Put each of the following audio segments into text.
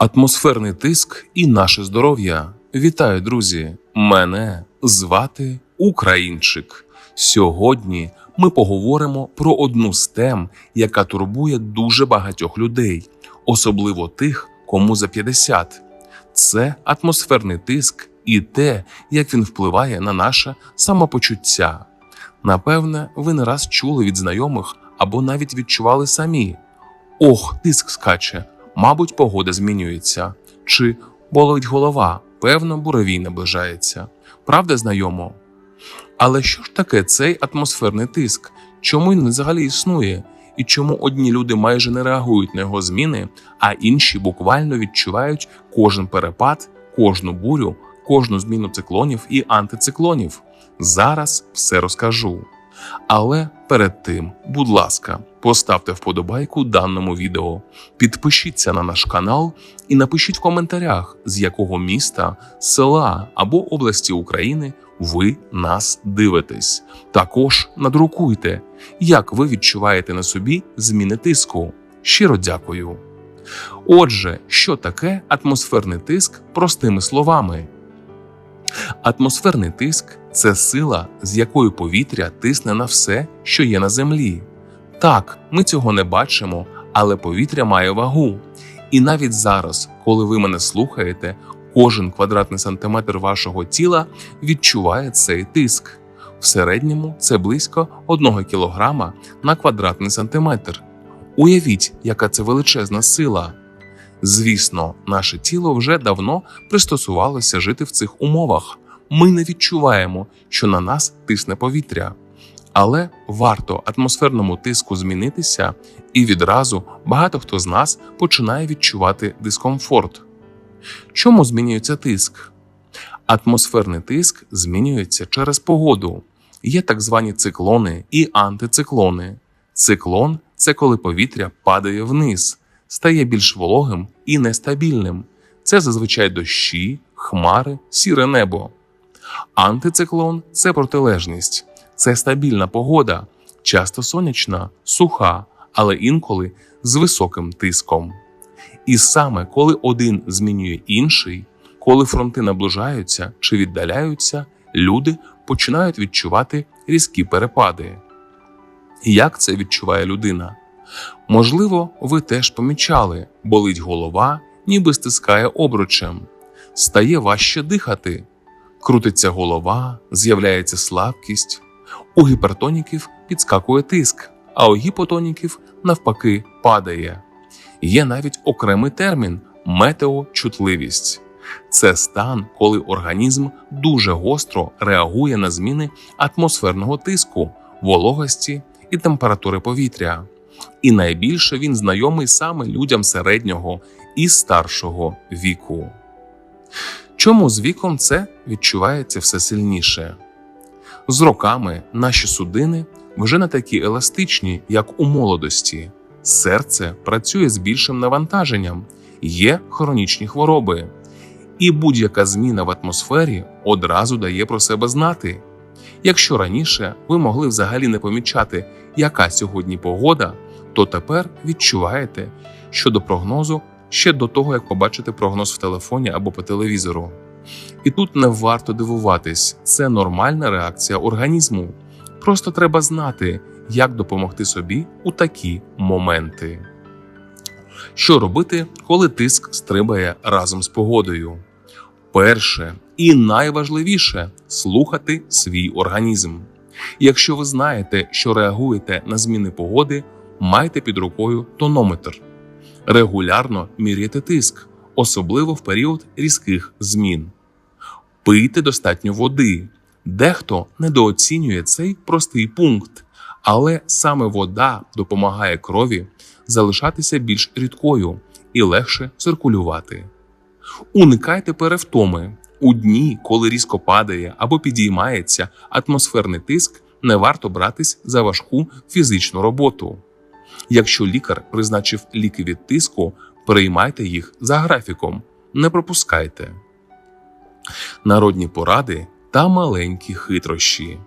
Атмосферний тиск і наше здоров'я. Вітаю, друзі! Мене звати Українчик. Сьогодні ми поговоримо про одну з тем, яка турбує дуже багатьох людей, особливо тих, кому за 50. Це атмосферний тиск і те, як він впливає на наше самопочуття. Напевне, ви не раз чули від знайомих або навіть відчували самі. Ох, тиск скаче, мабуть, погода змінюється. Чи болить голова, певно, буровій наближається. Правда, знайомо? Але що ж таке цей атмосферний тиск? Чому він взагалі існує? І чому одні люди майже не реагують на його зміни, а інші буквально відчувають кожен перепад, кожну бурю, кожну зміну циклонів і антициклонів? Зараз все розкажу. Але перед тим, будь ласка, поставте вподобайку даному відео, підпишіться на наш канал і напишіть в коментарях, з якого міста, села або області України ви нас дивитесь. Також надрукуйте, як ви відчуваєте на собі зміни тиску. Щиро дякую. Отже, що таке атмосферний тиск простими словами? Атмосферний тиск це сила, з якою повітря тисне на все, що є на землі. Так, ми цього не бачимо, але повітря має вагу. І навіть зараз, коли ви мене слухаєте, кожен квадратний сантиметр вашого тіла відчуває цей тиск. В середньому це близько 1 кг на квадратний сантиметр. Уявіть, яка це величезна сила. Звісно, наше тіло вже давно пристосувалося жити в цих умовах. Ми не відчуваємо, що на нас тисне повітря. Але варто атмосферному тиску змінитися, і відразу багато хто з нас починає відчувати дискомфорт. Чому змінюється тиск? Атмосферний тиск змінюється через погоду. Є так звані циклони і антициклони. Циклон це коли повітря падає вниз, стає більш вологим і нестабільним. Це зазвичай дощі, хмари, сіре небо. Антициклон це протилежність, це стабільна погода, часто сонячна, суха, але інколи з високим тиском. І саме коли один змінює інший, коли фронти наближаються чи віддаляються, люди починають відчувати різкі перепади. Як це відчуває людина? Можливо, ви теж помічали, болить голова, ніби стискає обручем, стає важче дихати, крутиться голова, з'являється слабкість. У гіпертоніків підскакує тиск, а у гіпотоніків навпаки падає. Є навіть окремий термін метеочутливість. Це стан, коли організм дуже гостро реагує на зміни атмосферного тиску, вологості і температури повітря. І найбільше він знайомий саме людям середнього і старшого віку. Чому з віком це відчувається все сильніше? З роками наші судини вже не такі еластичні, як у молодості. Серце працює з більшим навантаженням, є хронічні хвороби, і будь-яка зміна в атмосфері одразу дає про себе знати. Якщо раніше ви могли взагалі не помічати, яка сьогодні погода, то тепер відчуваєте, що до прогнозу ще до того, як побачите прогноз в телефоні або по телевізору. І тут не варто дивуватись, це нормальна реакція організму. Просто треба знати, як допомогти собі у такі моменти. Що робити, коли тиск стрибає разом з погодою? Перше і найважливіше слухати свій організм. Якщо ви знаєте, що реагуєте на зміни погоди, майте під рукою тонометр. Регулярно міряйте тиск, особливо в період різких змін. Пийте достатньо води. Дехто недооцінює цей простий пункт, але саме вода допомагає крові залишатися більш рідкою і легше циркулювати. Уникайте перевтоми. У дні, коли різко падає або підіймається атмосферний тиск, не варто братись за важку фізичну роботу. Якщо лікар призначив ліки від тиску, приймайте їх за графіком, не пропускайте. Народні поради та маленькі хитрощі.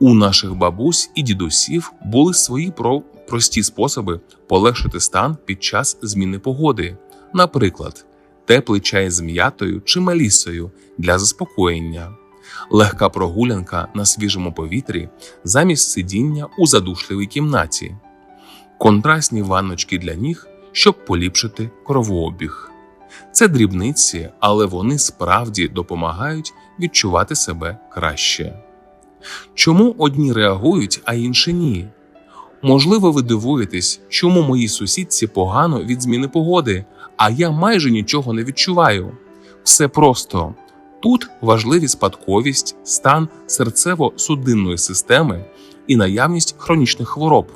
У наших бабусь і дідусів були свої про прості способи полегшити стан під час зміни погоди. Наприклад, теплий чай з м'ятою чи мелісою для заспокоєння, легка прогулянка на свіжому повітрі замість сидіння у задушливій кімнаті, контрастні ванночки для ніг, щоб поліпшити кровообіг. Це дрібниці, але вони справді допомагають відчувати себе краще. Чому одні реагують, а інші ні? Можливо, ви дивуєтесь, чому моїй сусідці погано від зміни погоди, а я майже нічого не відчуваю. Все просто тут важливі спадковість, стан серцево-судинної системи і наявність хронічних хвороб.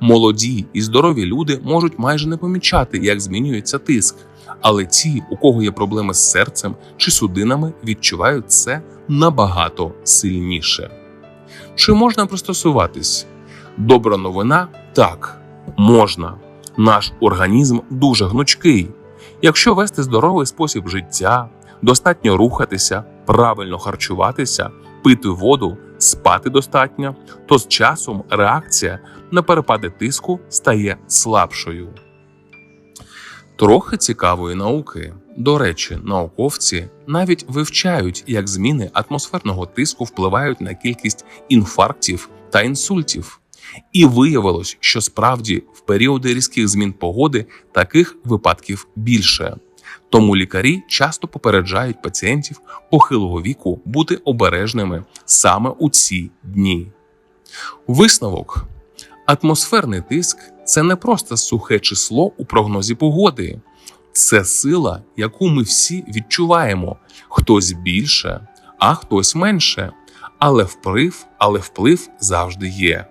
Молоді і здорові люди можуть майже не помічати, як змінюється тиск, але ті, у кого є проблеми з серцем чи судинами, відчувають це набагато сильніше. Чи можна пристосуватись? Добра новина так, можна. Наш організм дуже гнучкий. Якщо вести здоровий спосіб життя, достатньо рухатися, правильно харчуватися, пити воду, спати достатньо, то з часом реакція на перепади тиску стає слабшою. Трохи цікавої науки. До речі, науковці навіть вивчають, як зміни атмосферного тиску впливають на кількість інфарктів та інсультів. І виявилось, що справді в періоди різких змін погоди таких випадків більше. Тому лікарі часто попереджають пацієнтів похилого віку бути обережними саме у ці дні. Висновок: атмосферний тиск це не просто сухе число у прогнозі погоди, це сила, яку ми всі відчуваємо: хтось більше, а хтось менше. Але вплив, але вплив завжди є.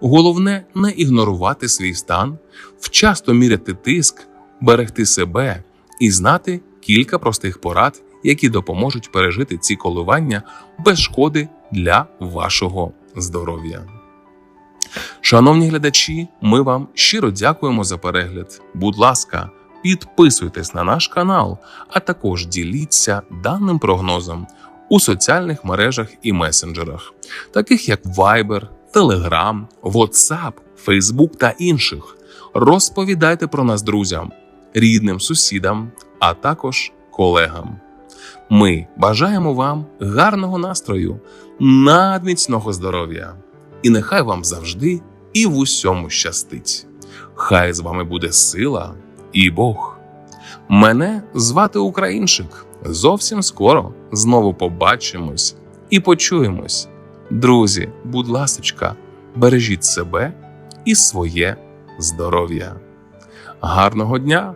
Головне не ігнорувати свій стан, вчасно міряти тиск, берегти себе і знати кілька простих порад, які допоможуть пережити ці коливання без шкоди для вашого здоров'я. Шановні глядачі, ми вам щиро дякуємо за перегляд. Будь ласка, підписуйтесь на наш канал, а також діліться даним прогнозом у соціальних мережах і месенджерах, таких як Viber, Telegram, WhatsApp, Facebook та інших. Розповідайте про нас друзям, рідним сусідам, а також колегам. Ми бажаємо вам гарного настрою, надміцного здоров'я, і нехай вам завжди і в усьому щастить. Хай з вами буде сила і Бог. Мене звати Українчик. Зовсім скоро знову побачимось і почуємось. Друзі, будь ласочка, бережіть себе і своє здоров'я. Гарного дня!